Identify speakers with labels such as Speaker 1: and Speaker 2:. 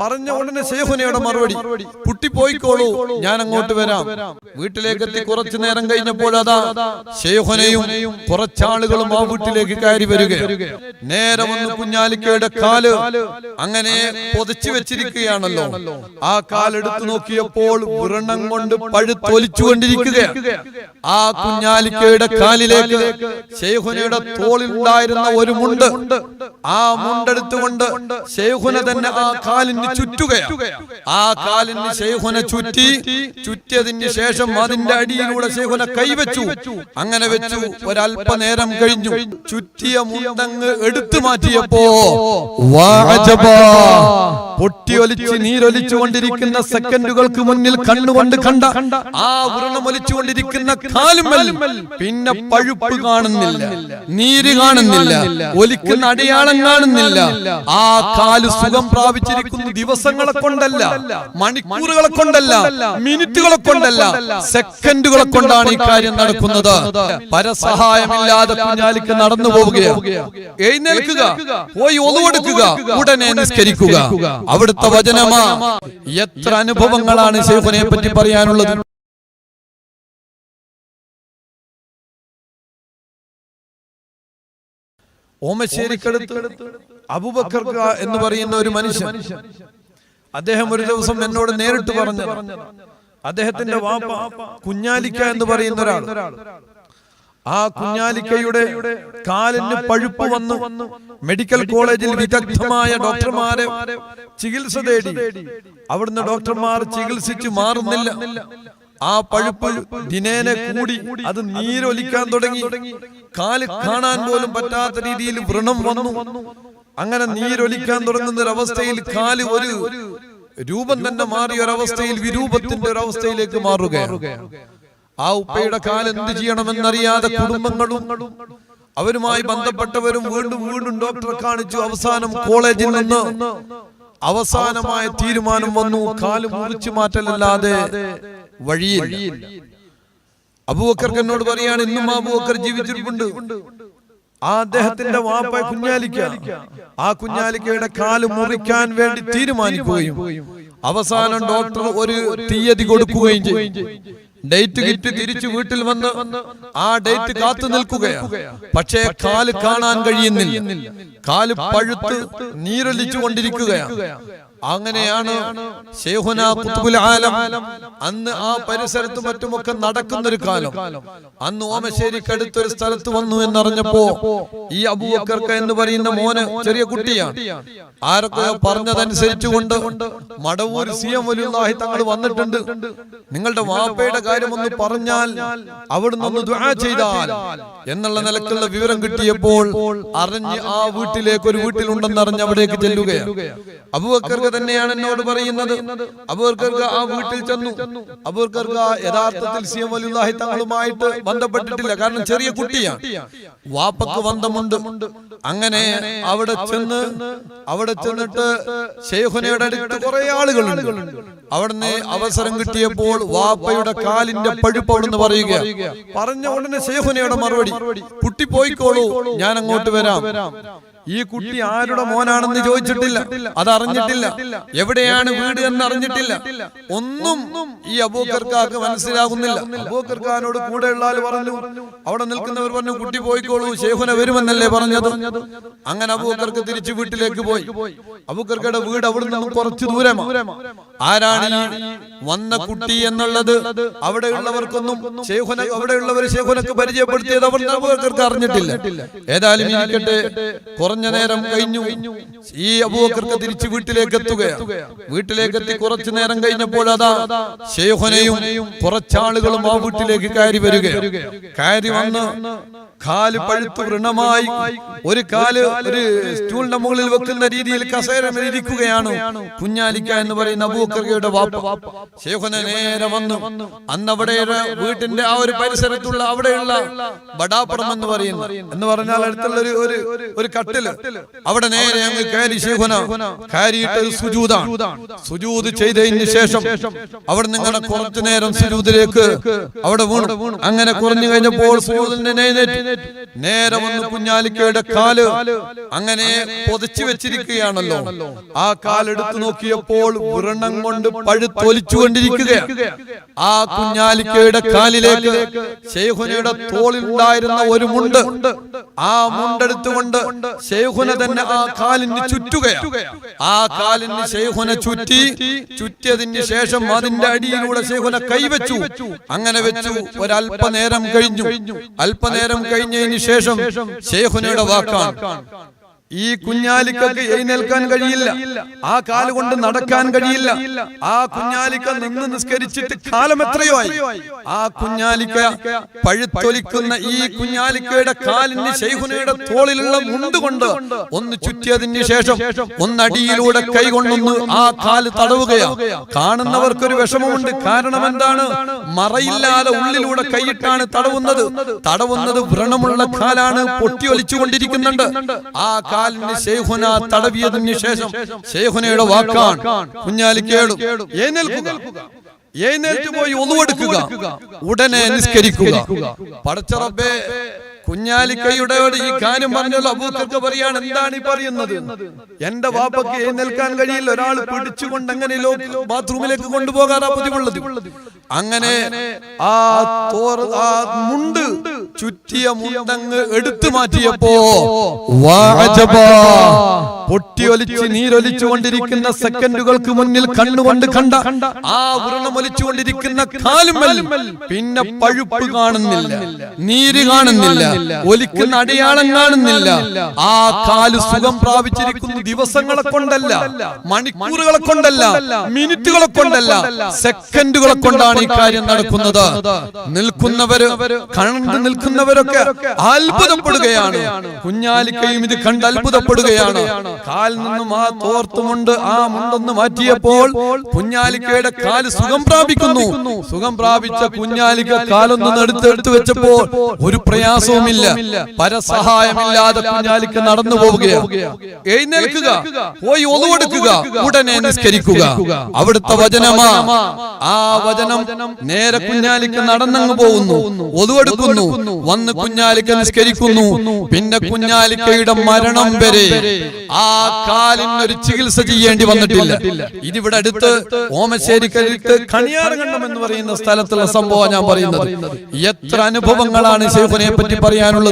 Speaker 1: പറഞ്ഞ ഉടനെ ശേഖുനയുടെ മറുപടി. കുട്ടി പോയിക്കോളൂ ഞാൻ അങ്ങോട്ട് വരാം. വീട്ടിലേക്ക് എത്തി കുറച്ചു നേരം കഴിഞ്ഞപ്പോൾ അതാ ശേഖുനയും കുറച്ചാളുകളും ആ വീട്ടിലേക്ക് കയറി വരിക നേരെ വന്ന് കുഞ്ഞാലിക്കയുടെ കാൽ അങ്ങനെ പൊതിച്ചു വെച്ചിരിക്കുകയാണല്ലോ. ആ കാലെടുത്തു നോക്കിയപ്പോൾ വ്രണം കൊണ്ട് പഴുത്തൊലിച്ചുകൊണ്ടിരിക്കുകയാണ് ആ കുഞ്ഞാലിക്കയുടെ കാലിലേക്ക് ശേഖുനയുടെ തോളിൽ ഉണ്ടായിരുന്ന ഒരു മുണ്ട് ആ മുണ്ടെടുത്തുകൊണ്ട് ശേഖുന തന്നെ ആ കാലിന് ചുറ്റുകയാണ്. ആ കാലിന് ശേഖുന ചുറ്റി ചുറ്റിയതിന് ശേഷം അതിന്റെ അടിയിലൂടെ ശേഖുന കൈവച്ചു അങ്ങനെ വെച്ചു ഒരല്പനേരം കഴിഞ്ഞു. ചുറ്റിയ മുണ്ടങ്ങ് എടുത്തു മാറ്റിയപ്പോ വാഅജബാ. പൊട്ടിയൊലിച്ച് നീരൊലിച്ചു കൊണ്ടിരിക്കുന്ന സെക്കൻഡുകൾക്ക് മുന്നിൽ കണ്ണുകൊണ്ട് കണ്ട ആ വ്രണമൊലിച്ചുകൊണ്ടിരിക്കുന്ന കാലുമൽ പിന്നെ പഴുപ്പ് കാണുന്നില്ല. നീര് കാണുന്നില്ല. ഒലിക്കുന്ന അടയാളം കാണുന്നില്ല. ആ കാൽ സുഖം പ്രാപിച്ചിരിക്കുന്ന ദിവസങ്ങളെ കൊണ്ടല്ല. മണിക്കൂറുകളെ കൊണ്ടല്ല. മിനിറ്റുകളെ കൊണ്ടല്ല. സെക്കൻഡുകളെ കൊണ്ടാണ് ഈ കാര്യം നടക്കുന്നത്. പരസഹായമില്ലാതെ കുഞ്ഞാലിക്ക് നടന്നു പോവുകയാണ് എഴുന്നേൽക്കുക. പോയി ഒതുവെടുക്കുക. ഉടനെ നിസ്കരിക്കുക. അവിടുത്തെ വചനമാ. എത്ര അനുഭവങ്ങളാണ് ശേഖനെ പറ്റി പറയാനുള്ളത്? ഓമശ്ശേരിക്കടുത്ത് അബുബക്കർ എന്ന് പറയുന്ന ഒരു മനുഷ്യൻ. അദ്ദേഹം ഒരു ദിവസം എന്നോട് നേരിട്ട് പറഞ്ഞു അദ്ദേഹത്തിന്റെ വാപ്പ കുഞ്ഞാലിക്ക എന്ന് പറയുന്ന ഒരാൾ. ആ കുഞ്ഞാലിക്കയുടെ കാലിന് പഴുപ്പ് വന്നു. മെഡിക്കൽ കോളേജിൽ വിദഗ്ധമായ ഡോക്ടർമാരെ ചികിത്സ തേടി. അവിടുന്ന് ഡോക്ടർമാർ ചികിത്സിച്ചു മാറുന്നില്ല. ആ പഴുപ്പ് ദിനേന കൂടി അത് നീരൊലിക്കാൻ തുടങ്ങി. കാൽ കാണാൻ പോലും പറ്റാത്ത രീതിയിൽ വ്രണം വന്നു. അങ്ങനെ നീരൊലിക്കാൻ തുടങ്ങുന്ന ഒരവസ്ഥയിൽ കാൽ ഒരു രൂപം തന്നെ മാറിയ ഒരവസ്ഥയിൽ വിരൂപത്തിന്റെ ഒരവസ്ഥയിലേക്ക് മാറുകയാണ്. ആ ഉപ്പയുടെ കാലെന്ത് ചെയ്യണമെന്നറിയാതെ കുടുംബങ്ങളും അവരുമായി ബന്ധപ്പെട്ടവരും വീണ്ടും വീണ്ടും ഡോക്ടറെ കാണിച്ചു. അവസാനം കോളേജിൽ നിന്ന് അവസാനമായ തീരുമാനം വന്നു. കാൽ മുറിച്ചു മാറ്റലല്ലാതെ വഴിയില്ല. അബൂബക്കർക്ക് എന്നോട് പറയാണ് ഇന്നും അബൂബക്കർ ജീവിച്ചിട്ടുണ്ട് ആ അദ്ദേഹത്തിന്റെ വാപ്പ കുഞ്ഞാലിക്ക. ആ കുഞ്ഞാലിക്കയുടെ കാൽ മുറിക്കാൻ വേണ്ടി തീരുമാനിക്കുകയും അവസാനം ഡോക്ടർ ഒരു തീയതി കൊടുക്കുകയും ചെയ്യും ഡേറ്റ് കിറ്റ് തിരിച്ചു വീട്ടിൽ വന്ന് ആ ഡേറ്റ് കാത്തു നിൽക്കുകയാണ് പക്ഷേ കാൽ കാണാൻ കഴിയുന്നില്ല. കാൽ പഴുത്ത് നീരൊലിച്ചു കൊണ്ടിരിക്കുകയാണ് അങ്ങനെയാണ് അന്ന് ആ പരിസരത്തും മറ്റുമൊക്കെ നടക്കുന്ന ഒരു കാലം. അന്ന് ഓമശ്ശേരിക്ക് ഒരു സ്ഥലത്ത് വന്നു എന്നറിഞ്ഞപ്പോ ഈ അബൂബക്കർക്ക എന്ന് പറയുന്ന മോന് ചെറിയ കുട്ടിയാണ്. ആരൊക്കെ പറഞ്ഞതനുസരിച്ചുകൊണ്ട് മടവൂർ സി എം വലിയുള്ളാഹി തങ്ങൾ വന്നിട്ടുണ്ട്. നിങ്ങളുടെ വാപ്പയുടെ കാര്യം ഒന്ന് പറഞ്ഞാൽ അവിടുന്ന് ഒന്ന് ചെയ്താൽ എന്നുള്ള നിലക്കുള്ള വിവരം കിട്ടിയപ്പോൾ അറിഞ്ഞ് ആ വീട്ടിലേക്ക് ഒരു വീട്ടിലുണ്ടെന്ന് അറിഞ്ഞ് അവിടേക്ക് ചെല്ലുകയാണ്. അബൂബക്കർക്ക് തന്നെയാണ് എന്നോട് പറയുന്നത്. അബൂർക്കർക്ക് ആ വീട്ടിൽ ചെന്നു. അബൂർക്കർക്ക് യഥാർത്ഥത്തിൽ സി തങ്ങളുമായിട്ട് ബന്ധപ്പെട്ടിട്ടില്ല. കാരണം ചെറിയ കുട്ടിയാണ്. വാപ്പക്ക് ബന്ധമുണ്ട് അങ്ങനെ അവിടെ ചെന്ന് അവിടെ ചെന്നിട്ട് ഷെയ്ഖുനയുടെ അടുത്ത് കുറെ ആളുകളുണ്ട്. അവിടുന്ന് അവസരം കിട്ടിയപ്പോൾ വാപ്പയുടെ കാലിന്റെ പഴുപ്പ് അവിടുന്ന് പറയുക പറഞ്ഞ ഉടനെ ഷെയ്ഖുനയുടെ മറുപടി. കുട്ടി പോയിക്കോളൂ. ഞാൻ അങ്ങോട്ട് വരാം. ഈ കുട്ടി ആരുടെ മോനാണെന്ന് ചോദിച്ചിട്ടില്ല. അതറിഞ്ഞിട്ടില്ല അറിഞ്ഞിട്ടില്ല. എവിടെയാണ് വീട് എന്ന് അറിഞ്ഞിട്ടില്ല ഒന്നും ഈ അബൂക്കർക്കാർക്ക് മനസ്സിലാകുന്നില്ല. അബൂക്കർക്കാനോട് കൂടെ ഉള്ളാൽ പറഞ്ഞു. അവിടെ നിൽക്കുന്നവർ പറഞ്ഞു കുട്ടി പോയിക്കോളൂ ശേഖുന വരുമെന്നല്ലേ പറഞ്ഞത്? അങ്ങനെ അബൂക്കർക്ക് തിരിച്ചു വീട്ടിലേക്ക് പോയി. അബൂക്കർക്കയുടെ വീട് അവിടെ നിന്ന് കുറച്ച് ദൂരമാണ് ആരാണ് വന്ന കുട്ടി എന്നുള്ളത്? അവിടെയുള്ളവർക്കൊന്നും ശേഖുന അവിടെയുള്ളവർ ശേഖുനക്ക് പരിചയപ്പെടുത്തിയത് അവർ അബൂക്കർക്ക് അറിഞ്ഞിട്ടില്ല. ഏതായാലും ഇരിക്കട്ടെ. കുറഞ്ഞ നേരം കഴിഞ്ഞു. ഈ അബൂബക്കർക്ക് തിരിച്ചു വീട്ടിലേക്ക് എത്തുകയാണ്. വീട്ടിലേക്ക് എത്തി കുറച്ചു നേരം കഴിഞ്ഞപ്പോൾ അതാ കുറച്ചാളുകളും ആ വീട്ടിലേക്ക് കയറി വരിക കയറി വന്ന് കാൽ പഴുത്ത് വൃണമായി ഒരു കാൽ ഒരു സ്റ്റൂളിന്റെ മുകളിൽ വെക്കുന്ന രീതിയിൽ കസേരമേൽ ഇരിക്കുകയാണ് കുഞ്ഞാലിക്ക എന്ന് പറയുന്ന അബൂക്കർക്കയുടെ വാപ്പ. ഷെയ്ഖുന നേരെ വന്നു. അന്ന് അവിടെ വീട്ടിന്റെ ആ ഒരു പരിസരത്തുള്ള അവിടെയുള്ള ബടാപ്പുറം എന്ന് പറയുന്നു എന്ന് പറഞ്ഞാൽ അടുത്തുള്ള ഒരു ഒരു കട്ടിൽ അവിടെ നേരെ അങ്ങ് കയറി ശേഖുന കയറിയിട്ട് സുജൂതാണ്. സുജൂത് ചെയ്തതിന് ശേഷം അവിടെ നിങ്ങളുടെ കുറച്ചു നേരം സുജൂതിലേക്ക് അവിടെ വീണു. അങ്ങനെ കുറഞ്ഞു കഴിഞ്ഞപ്പോൾ നേരെ വന്ന് കുഞ്ഞാലിക്കയുടെ കാൽ അങ്ങനെ പൊതിച്ചു വെച്ചിരിക്കുകയാണല്ലോ. ആ കാലെടുത്തു നോക്കിയപ്പോൾ വ്രണം കൊണ്ട് പഴുത്തൊലിച്ചു കൊണ്ടിരിക്കുകയാണ് ആ കുഞ്ഞാലിക്കയുടെ കാലിലേക്ക് ശേഖുനയുടെ തോളിൽ ഉണ്ടായിരുന്ന ഒരു മുണ്ട് ആ മുണ്ടെടുത്തുകൊണ്ട് ശേഖുന തന്നെ ആ കാലിന് ചുറ്റുകയാണ് ആ കാലിന് ശേഖുന ചുറ്റി ചുറ്റിയതിന് ശേഷം അതിന്റെ അടിയിലൂടെ കൈ കൈവച്ചു. അങ്ങനെ വെച്ചു. ഒരല്പനേരം കഴിഞ്ഞു. അല്പനേരം കഴിഞ്ഞതിന് ശേഷം ശേഖുനയുടെ വാക്കാണ്. ഈ കുഞ്ഞാലിക്കക്ക് എഴുന്നേൽക്കാൻ കഴിയില്ല. ആ കാൽ കൊണ്ട് നടക്കാൻ കഴിയില്ല. ആ കുഞ്ഞാലിക്ക നിന്ന് നിസ്കരിച്ചിട്ട് കാലം എത്രയോ ആയി ആ കുഞ്ഞാലിക്ക പഴുത്തൊലിക്കുന്ന ഈ കുഞ്ഞാലിക്കയുടെ കാലിന് ശൈഹുനയുടെ തോളിലുള്ള മുണ്ട് കൊണ്ട് ഒന്ന് ചുറ്റിയതിന് ശേഷം ഒന്നടിയിലൂടെ കൈ കൊണ്ടൊന്ന് ആ കാൽ തടവുകയാണ് കാണുന്നവർക്കൊരു വിഷമമുണ്ട്. കാരണം എന്താണ്? മറയില്ലാതെ ഉള്ളിലൂടെ കൈയിട്ടാണ് തടവുന്നത്. തടവുന്നത്. വ്രണമുള്ള കാലാണ് പൊട്ടിയൊലിച്ചുകൊണ്ടിരിക്കുന്നുണ്ട്. ആ കാലിന് ശേഖുന തടവിയതിന് ശേഷം ശേഖുനയുടെ വാക്കാണ്. കുഞ്ഞാലിക്കേടും എഴുന്നേൽക്കുക എഴുന്നേറ്റ് പോയി ഒന്നുവെടുക്കുക ഉടനെ നിസ്കരിക്കുക. പടച്ചറബേ കുഞ്ഞാലിക്കയുടെ ഈ കാര്യം പറഞ്ഞുള്ള അബൂക്കർക്ക് പറയാണ് എന്താണ് ഈ പറയുന്നത്? എന്റെ വാപ്പക്ക് എഴുന്നേൽക്കാൻ കഴിയില്ല. ഒരാൾ പിടിച്ചുകൊണ്ട് അങ്ങനെ ബാത്റൂമിലേക്ക് കൊണ്ടുപോകാറാ പതിവുള്ളത്. അങ്ങനെ ആ തോർ ആ മുണ്ട് ചുറ്റിയ മുണ്ടങ്ങ് എടുത്തു മാറ്റിയപ്പോ വാഅജബാ. പൊട്ടിയൊലിച്ച് നീരൊലിച്ചു കൊണ്ടിരിക്കുന്ന സെക്കൻഡുകൾക്ക് മുന്നിൽ കണ്ണുകൊണ്ട് കണ്ട ആ വ്രണമൊലിച്ചുകൊണ്ടിരിക്കുന്ന കാലുമൽ പിന്നെ പഴുപ്പ് കാണുന്നില്ല. നീര് കാണുന്നില്ല. ഒലിക്കുന്ന അടയാളം കാണുന്നില്ല. ആ കാൽ സുഖം പ്രാപിച്ചിരിക്കുന്ന ദിവസങ്ങളെ കൊണ്ടല്ല. മണിക്കൂറുകളെ കൊണ്ടല്ല. മിനിറ്റുകളെ കൊണ്ടല്ല. സെക്കൻഡുകളെ കൊണ്ടാണ് ഈ കാര്യം നടക്കുന്നത്. നിൽക്കുന്നവര് കണ്ടു നിൽക്കുന്നവരൊക്കെ അത്ഭുതപ്പെടുകയാണ്. കുഞ്ഞാലിക്കയും ഇത് കണ്ട് അത്ഭുതപ്പെടുകയാണ്. കാലിൽ നിന്നും ആ തോർത്തുമുണ്ട് ആ മുണ്ടൊന്ന് മാറ്റിയപ്പോൾ കുഞ്ഞാലിക്കയുടെ കാൽ സുഖം പ്രാപിക്കുന്നു. സുഖം പ്രാപിച്ച കുഞ്ഞാലിക്ക കാലൊന്ന് നടുത്തെടുത്ത് വെച്ചപ്പോൾ ഒരു പ്രയാസവുമില്ല. പരസഹായമില്ലാതെ കുഞ്ഞാലിക്ക നടന്നു പോവുകയാണ്. എഴുന്നേൽക്കുക. പോയി ഒന്നുകൊടുക്കുക ഉടനെ നിസ്കരിക്കുക. അവിടുത്തെ വചനമാ. ആ വചനം നേരെ കുഞ്ഞാലിക്ക് നടന്നങ്ങ് പോകുന്നു. ഒതുവെടുക്കുന്നു വന്ന് കുഞ്ഞാലിക്ക നിസ്കരിക്കുന്നു. പിന്നെ കുഞ്ഞാലിക്കയുടെ മരണം വരെ. ആ കാലിനൊരു ചികിത്സ ചെയ്യേണ്ടി വന്നിട്ടില്ല. ഇതിവിടെ അടുത്ത് ഓമശ്ശേരിക്കടുത്ത് കണിയാറുകണ്ണം എന്ന് പറയുന്ന സ്ഥലത്തുള്ള സംഭവം ഞാൻ പറയുന്നത്. എത്ര അനുഭവങ്ങളാണ് ശേഖുനെ പറ്റി പറയാനുള്ളത്?